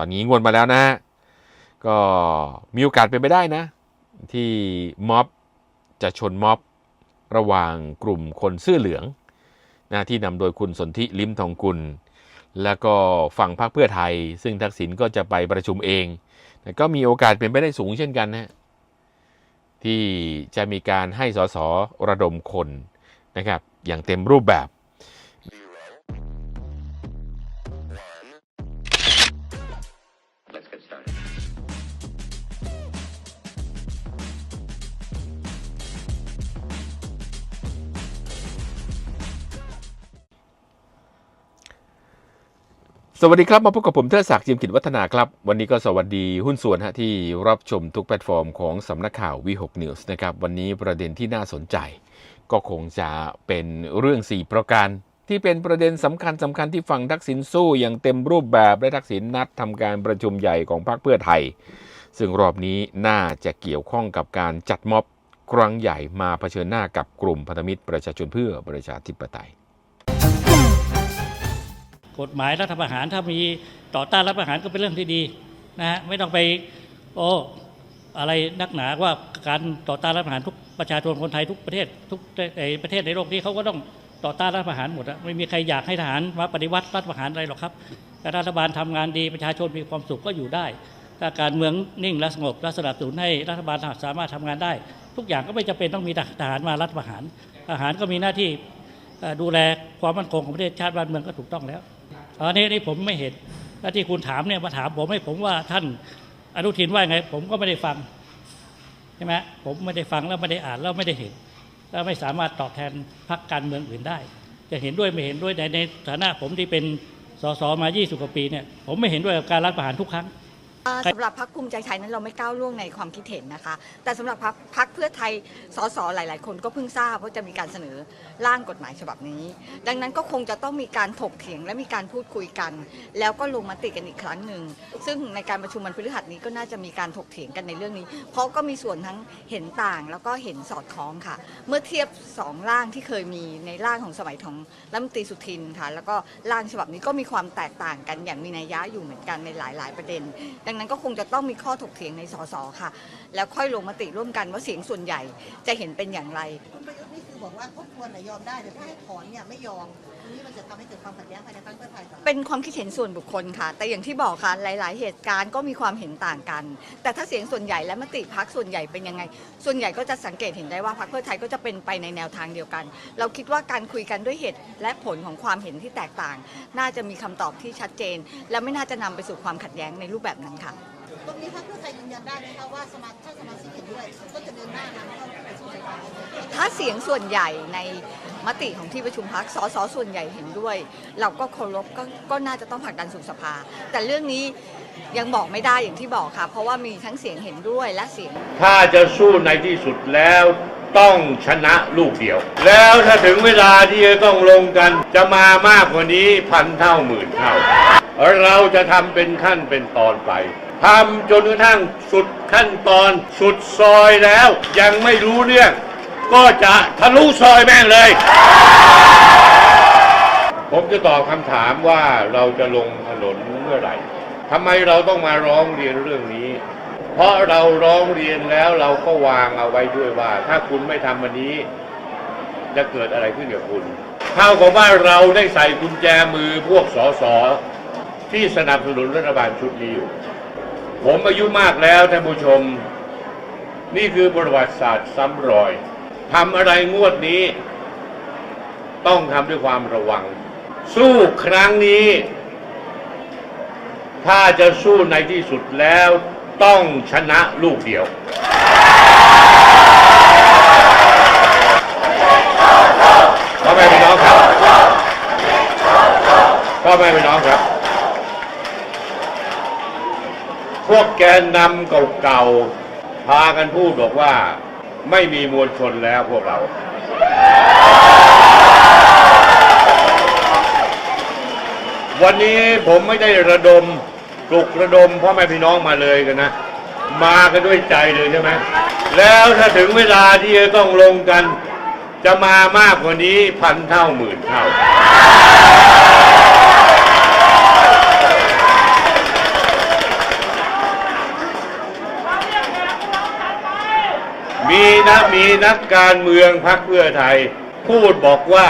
อนนี้งวนมาแล้วนะฮะก็มีโอกาสเป็นไปได้นะ ที่ม็อบจะชนม็อบระหว่างกลุ่มคนเสื้อเหลืองนะที่นำโดยคุณสนธิลิมทองกุล แล้วก็ฝั่งพรรคเพื่อไทย ซึ่งทักษิณก็จะไปประชุมเองแต่ก็มีโอกาสเป็นไปได้สูงเช่นกันนะที่จะมีการให้สสระดมคนนะครับอย่างเต็มรูปแบบ สวัสดีครับ มาพบกับผมเทิดศักดิ์จิมกิจวัฒนาครับ วันนี้ก็สวัสดีหุ้นส่วนฮะที่รับชมทุกแพลตฟอร์มของสำนักข่าววีหกนิวส์นะครับ วันนี้ประเด็นที่น่าสนใจ ก็คงจะเป็นเรื่อง 4 ประการ ที่เป็นประเด็นสำคัญสำคัญที่ฝั่งทักษิณสู้อย่างเต็มรูปแบบและทักษิณนัดทำการประชุมใหญ่ของพรรคเพื่อไทย ซึ่งรอบนี้น่าจะเกี่ยวข้องกับการจัดม็อบครั้งใหญ่มาเผชิญหน้ากับกลุ่มพันธมิตรประชาชนเพื่อประชาธิปไตย กฎหมายรัฐประหารถ้ามีต่อต้านรัฐประหารก็เป็นเรื่องที่ดีนะฮะไม่ต้องไปโอ้อะไรนักหนาว่าการต่อต้านรัฐประหารทุกประชาชนคนไทยทุกประเทศทุกไอประเทศในโลกนี้เขาก็ต้องต่อต้านรัฐประหารหมดอะไม่มีใครอยากให้ทหารมาปฏิวัติรัฐประหารอะไรหรอกครับถ้ารัฐบาลทำงานดีประชาชนมีความสุขก็อยู่ได้ถ้าการเมืองนิ่งและสงบและสนับสนุนให้รัฐบาลสามารถทำงานได้ ทุกอย่างก็ไม่จำเป็นต้องมีทหารมารัฐประหารทหารก็มีหน้าที่ดูแลความมั่นคงของประเทศชาติบ้านเมืองก็ถูกต้องแล้ว อันนี้นี่ผมไม่เห็นและที่คุณถามเนี่ยมาถามผมให้ผมว่าท่านอนุทินว่าไง ผมก็ไม่ได้ฟังใช่ไหมผมไม่ได้ฟังแล้วไม่ได้อ่านแล้วไม่ได้เห็น แล้วไม่สามารถตอบแทนพรรคการเมืองอื่นได้ จะเห็นด้วยไม่เห็นด้วยในในฐานะผมที่เป็นสสมา 20 กว่าปีเนี่ยผมไม่เห็นด้วยกับการรัฐประหารทุกครั้ง สำหรับพรรคภูมิใจไทยนั้นเราไม่ก้าวล่วงในความคิดเห็นนะคะ แต่สำหรับพรรคพรรคเพื่อไทยสสหลาย ๆ คนก็เพิ่งทราบว่าจะมีการเสนอร่างกฎหมายฉบับนี้ ดังนั้นก็คงจะต้องมีการถกเถียงและมีการพูดคุยกัน แล้วก็ลงมติกันอีกครั้งหนึ่งซึ่งในการประชุมวันพฤหัสนี้ก็น่าจะมีการถกเถียงกันในเรื่องนี้ เพราะก็มีส่วนทั้งเห็นต่างแล้วก็เห็นสอดคล้องค่ะ เมื่อเทียบสองร่างที่เคยมีในร่างของสมัยของรัฐมนตรีสุทินค่ะแล้วก็ร่างฉบับนี้ก็มีความแตกต่างกันอย่างมีนัยยะอยู่เหมือนกันในหลาย ๆ ประเด็นดังนั้นก็คงจะต้องมีข้อถกเถียงในสสค่ะ แล้วค่อยลงมติร่วมกันว่าเสียงส่วนใหญ่จะเห็นเป็นอย่างไรคุณประยุทธ์นี่คือบอกว่าทบทวนน่ะยอมได้แต่ถ้าให้ถอนเนี่ยไม่ยอมอันนี้มันจะทำให้เกิดความขัดแย้งภายในพรรคเพื่อไทยเหรอ เป็นความคิดเห็นส่วนบุคคลค่ะ แต่อย่างที่บอกค่ะหลาย ๆ เหตุการณ์ก็มีความเห็นต่างกัน แต่ถ้าเสียงส่วนใหญ่และมติพักส่วนใหญ่เป็นยังไง ส่วนใหญ่ก็จะสังเกตเห็นได้ว่าพรรคเพื่อไทยก็จะเป็นไปในแนวทางเดียวกัน เราคิดว่าการคุยกันด้วยเหตุและผลของความเห็นที่แตกต่าง น่าจะมีคำตอบที่ชัดเจน และไม่น่าจะนำไปสู่ความขัดแย้งในรูปแบบนั้นค่ะ ตรงนี้พรรคเพื่อไทยยืนยันได้ไหมคะว่าสมาชิกถ้าสมาชิกเห็นด้วยก็จะเดินหน้านำเข้าไปสู่สภาถ้าเสียงส่วนใหญ่ในมติของที่ประชุมพักสสส่วนใหญ่เห็นด้วย เราก็เคารพก็ก็น่าจะต้องผลักดันสู่สภา แต่เรื่องนี้ยังบอกไม่ได้อย่างที่บอกค่ะ เพราะว่ามีทั้งเสียงเห็นด้วยและเสียง ถ้าจะสู้ในที่สุดแล้วต้องชนะลูกเดียว แล้วถ้าถึงเวลาที่จะต้องลงกัน จะมามากกว่านี้พันเท่าหมื่นเท่า เราจะทำเป็นขั้นเป็นตอนไป ทำจนกระทั่งสุดขั้นตอน สุดซอยแล้ว ยังไม่รู้เรื่อง ก็จะทะลุซอยแม่งเลย ผมจะตอบคำถามว่าเราจะลงถนนเมื่อไหร่ทำไมเราต้องมาร้องเรียนเรื่องนี้ เพราะเราร้องเรียนแล้วเราก็วางเอาไว้ด้วยว่า ถ้าคุณไม่ทำวันนี้ จะเกิดอะไรขึ้นกับคุณเท่ากับว่าเราได้ใส่กุญแจมือพวกสสที่สนับสนุนรัฐบาลชุดนี้อยู่ ผมอายุมากแล้วท่านผู้ชม นี่คือประวัติศาสตร์ซ้ำรอยทำอะไรงวดนี้ ต้องทำด้วยความระวัง สู้ครั้งนี้ ถ้าจะสู้ในที่สุดแล้วต้องชนะลูกเดียวพ่อแม่พี่น้องครับพ่อแม่พี่น้องครับ พวกแกนนำเก่าๆ พากันพูดบอกว่าไม่มีมวลชนแล้วพวกเรา วันนี้ผมไม่ได้ระดมปลุกระดมพ่อแม่พี่น้องมาเลยกันนะ มากันด้วยใจเลยใช่ไหม แล้วถ้าถึงเวลาที่จะต้องลงกัน จะมามากกว่านี้พันเท่าหมื่นเท่า มีนักการเมืองพรรคเพื่อไทย พูดบอกว่า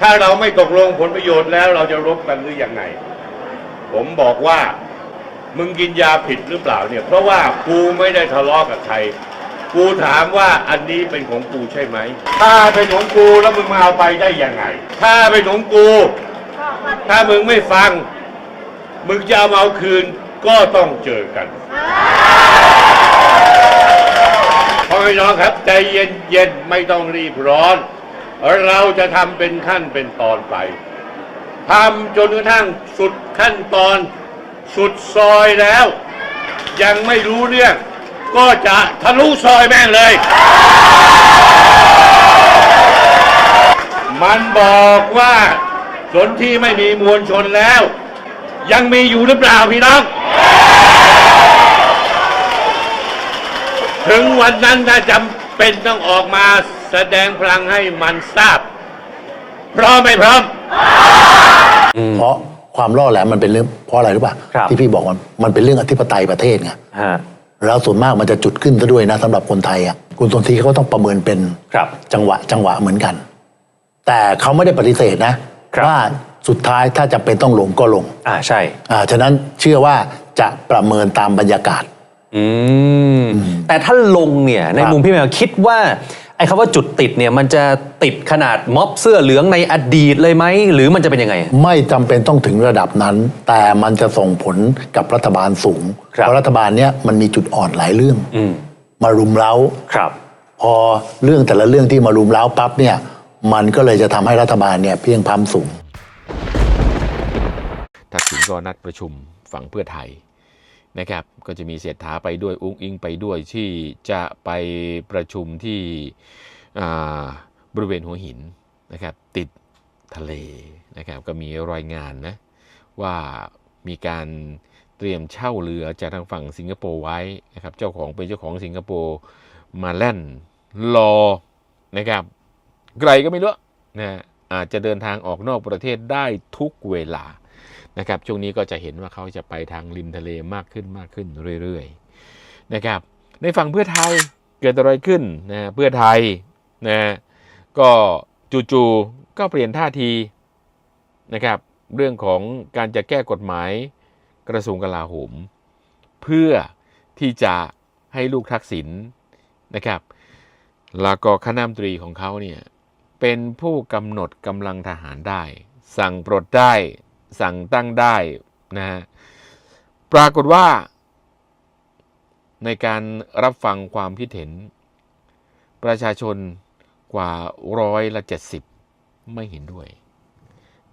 ถ้าเราไม่ตกลงผลประโยชน์แล้วเราจะรบกันหรือยังไง ผมบอกว่า มึงกินยาผิดหรือเปล่าเนี่ย เพราะว่ากูไม่ได้ทะเลาะกับใครกูถามว่าอันนี้เป็นของกูใช่ไหม ถ้าเป็นของกูแล้วมึงมาเอาไปได้ยังไง ถ้าเป็นของกู ถ้ามึงไม่ฟัง มึงจะเอามาเอาคืนก็ต้องเจอกัน พ่อแม่น้องครับ ใจเย็นๆไม่ต้องรีบร้อน เราจะทำเป็นขั้นเป็นตอนไปทำจนกระทั่งสุดขั้นตอน สุดซอยแล้ว ยังไม่รู้เรื่อง ก็จะทะลุซอยแม่งเลย มันบอกว่าสนที่ไม่มีมวลชนแล้ว ยังมีอยู่หรือเปล่าพี่น้อง ถึงวันนั้นถ้าจำเป็นต้องออกมาแสดงพลังให้มันทราบ พร้อมไม่พร้อม เพราะความล่อแหลมมันเป็นเรื่องเพราะอะไรรู้ป่ะครับ ที่พี่บอกมันมันเป็นเรื่องอธิปไตยประเทศไงฮะ แล้วส่วนมากมันจะจุดขึ้นซะด้วยนะสำหรับคนไทยอะคุณสนธิเขาต้องประเมินเป็นครับจังหวะจังหวะเหมือนกัน แต่เขาไม่ได้ปฏิเสธนะครับ ว่าสุดท้ายถ้าจะเป็นต้องลงก็ลงอ่าใช่ อ่าฉะนั้นเชื่อว่าจะประเมินตามบรรยากาศอืม แต่ถ้าลงเนี่ยในครับมุมพี่แมวคิดว่าไอ้คำว่าจุดติดเนี่ยมันจะติดขนาดม็อบเสื้อเหลืองในอดีตเลยไหมหรือมันจะเป็นยังไง ไม่จำเป็นต้องถึงระดับนั้น แต่มันจะส่งผลกับรัฐบาลสูงครับเพราะรัฐบาลเนี้ยมันมีจุดอ่อนหลายเรื่องอืมมารุมเร้าครับ พอเรื่องแต่ละเรื่องที่มารุมเร้าปั๊บเนี่ย มันก็เลยจะทำให้รัฐบาลเนี่ยเพียงพล้ำสูง ทักษิณก็นัดประชุมฝั่งเพื่อไทย นะครับก็จะมีเศรษฐาไปด้วยอุ้งอิงไปด้วยที่จะไปประชุมที่บริเวณหัวหินนะครับติดทะเลนะครับก็มีรายงานนะว่ามีการเตรียมเช่าเรือจากทางฝั่งสิงคโปร์ไว้นะครับเจ้าของเป็นเจ้าของสิงคโปร์มาแล่นรอนะครับไกลก็ไม่รู้นะอาจจะเดินทางออกนอกประเทศได้ทุกเวลา นะครับช่วงนี้ก็จะเห็นว่าเขาจะไปทางริมทะเลมากขึ้นมากขึ้นเรื่อยๆนะครับในฝั่งเพื่อไทยเกิดอะไรขึ้นนะเพื่อไทยนะก็จู่ๆก็เปลี่ยนท่าทีนะครับเรื่องของการจะแก้กฎหมายกระทรวงกลาโหม เพื่อที่จะให้ลูกทักษิณนะครับแล้วก็คณะมตรีของเขาเนี่ยเป็นผู้กำหนดกำลังทหารได้ สั่งปลดได้ สั่งตั้งได้นะฮะปรากฏว่า ในการรับฟังความคิดเห็น ประชาชนกว่าร้อยละเจ็ดสิบไม่เห็นด้วย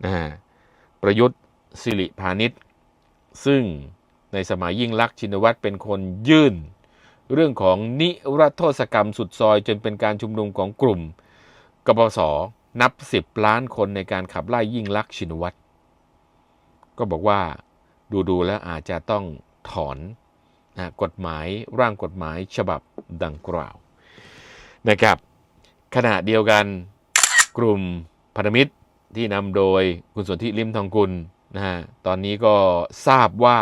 นะฮะประยุทธ์สิริพานิชซึ่งในสมัยยิ่งลักษณ์ชินวัตรเป็นคนยื่น เรื่องของนิรโทษกรรมสุดซอย จนเป็นการชุมนุมของกลุ่มกปสนับ 10 ล้านคนในการขับไล่ยิ่งลักษณ์ชินวัตร ก็บอกว่าดูๆแล้วอาจจะต้องถอนนะกฎหมายร่างกฎหมายฉบับดังกล่าวนะครับขณะเดียวกันกลุ่มพันธมิตรที่นำโดยคุณสนธิลิมทองกุลนะฮะตอนนี้ก็ทราบว่า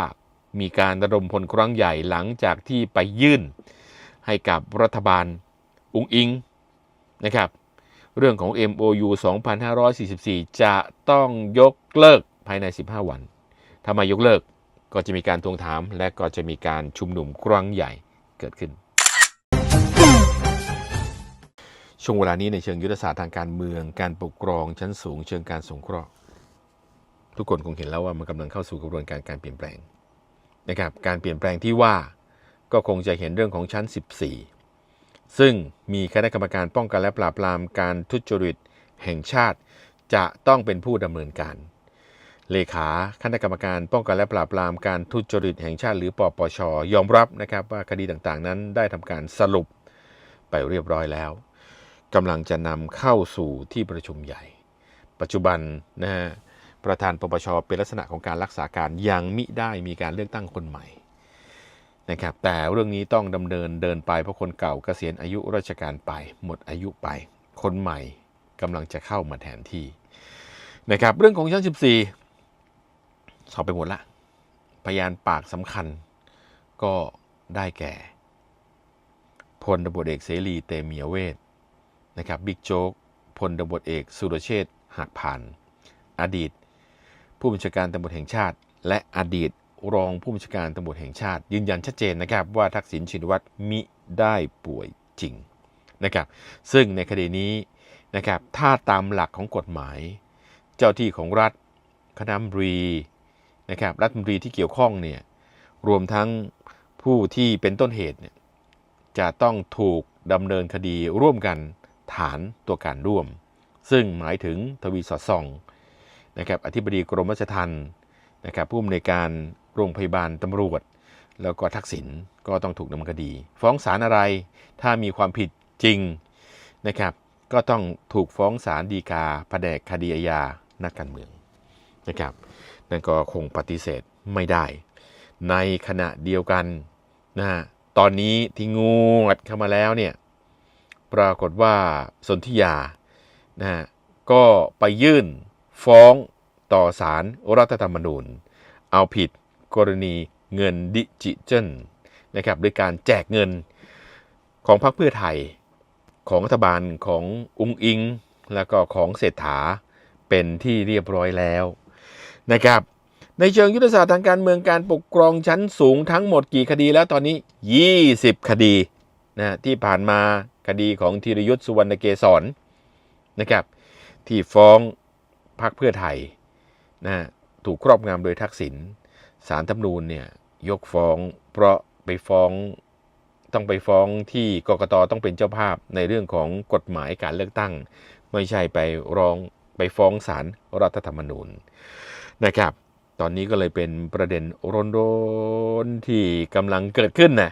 มีการระดมพลครั้งใหญ่หลังจากที่ไปยื่นให้กับรัฐบาลอุงอิงนะครับเรื่องของ MOU 2544 จะต้องยกเลิกภายใน 15 วัน ถ้าไม่ยกเลิกก็จะมีการทวงถาม และก็จะมีการชุมนุมครั้งใหญ่เกิดขึ้น ช่วงเวลานี้ในเชิงยุทธศาสตร์ทางการเมือง การปกครองชั้นสูง เชิงการสงเคราะห์ ทุกคนคงเห็นแล้วว่ามันกำลังเข้าสู่กระบวนการการเปลี่ยนแปลงนะครับการเปลี่ยนแปลงที่ว่าก็คงจะเห็นเรื่องของชั้น 14 ซึ่งมีคณะกรรมการป้องกันและปราบปรามการทุจริตแห่งชาติ จะต้องเป็นผู้ดำเนินการ เลขาคณะกรรมการป้องกันและปราบปรามการทุจริตแห่งชาติหรือปปชยอมรับนะครับว่าคดีต่างๆ นั้นได้ทำการสรุปไปเรียบร้อยแล้วกำลังจะนำเข้าสู่ที่ประชุมใหญ่ ปัจจุบันนะฮะประธานปปชเป็นลักษณะของการรักษาการยังมิได้มีการเลือกตั้งคนใหม่นะครับแต่เรื่องนี้ต้องดำเนินเดินไปเพราะคนเก่าเกษียณอายุราชการไป หมดอายุไป คนใหม่กำลังจะเข้ามาแทนที่นะครับเรื่องของชั้น14 สอบไปหมดละ พยานปากสำคัญ ก็ได้แก่ พลตำรวจเอกเสรีเตมียเวทนะครับบิ๊กโจ๊กพลตำรวจเอกสุรเชษฐ์หักผ่าน อดีต ผู้บัญชาการตำรวจแห่งชาติ และอดีตรองผู้บัญชาการตำรวจแห่งชาติ ยืนยันชัดเจนนะครับ ว่าทักษิณชินวัตรมิได้ป่วยจริงนะครับซึ่งในคดีนี้นะครับถ้าตามหลักของกฎหมาย เจ้าที่ของรัฐคณะมรี นะครับรัฐมนตรีที่เกี่ยวข้องเนี่ยรวมทั้งผู้ที่เป็นต้นเหตุเนี่ยจะต้องถูกดำเนินคดีร่วมกันฐานตัวการร่วม ซึ่งหมายถึงทวีสอดส่องนะครับอธิบดีกรมราชทัณฑ์นะครับผู้อำนวยการโรงพยาบาลตำรวจ แล้วก็ทักษิณก็ต้องถูกดำเนินคดี ฟ้องศาลอะไรถ้ามีความผิดจริงนะครับก็ต้องถูกฟ้องศาลฎีกาแผนกคดีอาญานักการเมืองนะครับ นั่นก็คงปฏิเสธไม่ได้ ในขณะเดียวกันนะฮะตอนนี้ที่งูดเข้ามาแล้วเนี่ยปรากฏว่าสนธิยานะฮะก็ไปยื่นฟ้องต่อศาลรัฐธรรมนูญ เอาผิดกรณีเงินดิจิทัลนะครับด้วยการแจกเงินของพรรคเพื่อไทยของรัฐบาลของอุงอิง แล้วก็ของเศรษฐาเป็นที่เรียบร้อยแล้ว นะครับ ในเชิงยุทธศาสตร์ทางการเมืองการปกครองชั้นสูงทั้งหมดกี่คดีแล้วตอนนี้ 20 คดีนะที่ผ่านมาคดีของธีรยุทธ์สุวรรณเกษรนะครับ ที่ฟ้องพรรคเพื่อไทยนะถูกครอบงำโดยทักษิณสารธรรมนูญเนี่ยยกฟ้องเพราะไปฟ้องต้องไปฟ้องที่กกตต้องเป็นเจ้าภาพในเรื่องของกฎหมายการเลือกตั้ง ไม่ใช่ไปร้องไปฟ้องศาลรรัฐธรรมนูญ นะครับ ตอนนี้ก็เลยเป็นประเด็นร้อนๆที่กำลังเกิดขึ้นนะ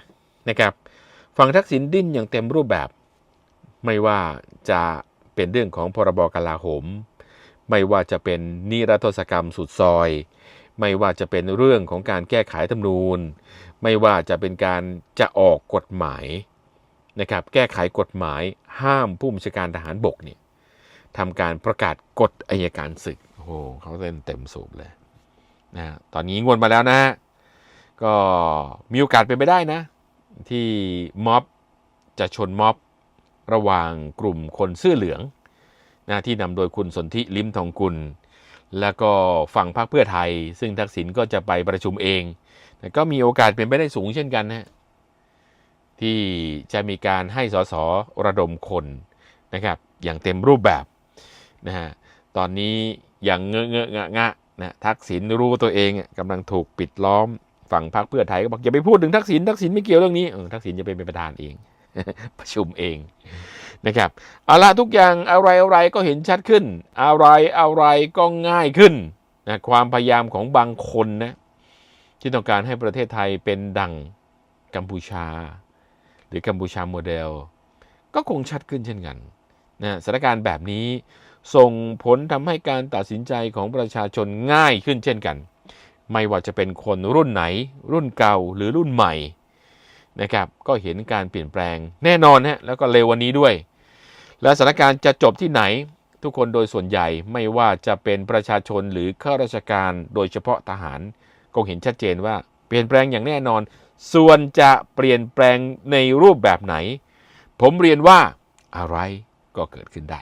นะครับฝั่งทักษิณดิ้นอย่างเต็มรูปแบบ ไม่ว่าจะเป็นเรื่องของพรบกลาโหม ไม่ว่าจะเป็นนิรโทษกรรมสุดซอย ไม่ว่าจะเป็นเรื่องของการแก้ไขธรรมนูญ ไม่ว่าจะเป็นการจะออกกฎหมายนะครับแก้ไขกฎหมายห้ามผู้บัญชาการทหารบกเนี่ยทำการประกาศกฎอายการศึก โอ้โหเขาเล่นเต็มสูบเลยนะตอนนี้งวนมาแล้วนะก็มีโอกาสเป็นไปได้นะ ที่ม็อบจะชนม็อบระหว่างกลุ่มคนเสื้อเหลืองนะที่นำโดยคุณสนธิลิ้มทองกุล แล้วก็ฝั่งพรรคเพื่อไทย ซึ่งทักษิณก็จะไปประชุมเองแต่ก็มีโอกาสเป็นไปได้สูงเช่นกันนะที่จะมีการให้สสระดมคนนะครับ อย่างเต็มรูปแบบนะฮะตอนนี้ อย่างเงอะเงอะงะงะนะทักษิณรู้ว่าตัวเองอะกำลังถูกปิดล้อมฝั่งพรรคเพื่อไทยก็บอกอย่าไปพูดถึงทักษิณทักษิณไม่เกี่ยวเรื่องนี้ทักษิณจะเป็นประธานเอง ประชุมเองนะครับเอาละทุกอย่างอะไรอะไรก็เห็นชัดขึ้น อะไรอะไรก็ง่ายขึ้นนะความพยายามของบางคนนะที่ต้องการให้ประเทศไทยเป็นดังกัมพูชา หรือกัมพูชาโมเดล ก็คงชัดขึ้นเช่นกันนะสถานการณ์แบบนี้ ส่งผลทำให้การตัดสินใจของประชาชนง่ายขึ้นเช่นกัน ไม่ว่าจะเป็นคนรุ่นไหน รุ่นเก่าหรือรุ่นใหม่นะครับก็เห็นการเปลี่ยนแปลงแน่นอนฮะแล้วก็เร็ววันนี้ด้วย และสถานการณ์จะจบที่ไหน ทุกคนโดยส่วนใหญ่ไม่ว่าจะเป็นประชาชนหรือข้าราชการโดยเฉพาะทหาร ก็เห็นชัดเจนว่าเปลี่ยนแปลงอย่างแน่นอน ส่วนจะเปลี่ยนแปลงในรูปแบบไหน ผมเรียนว่าอะไรก็เกิดขึ้นได้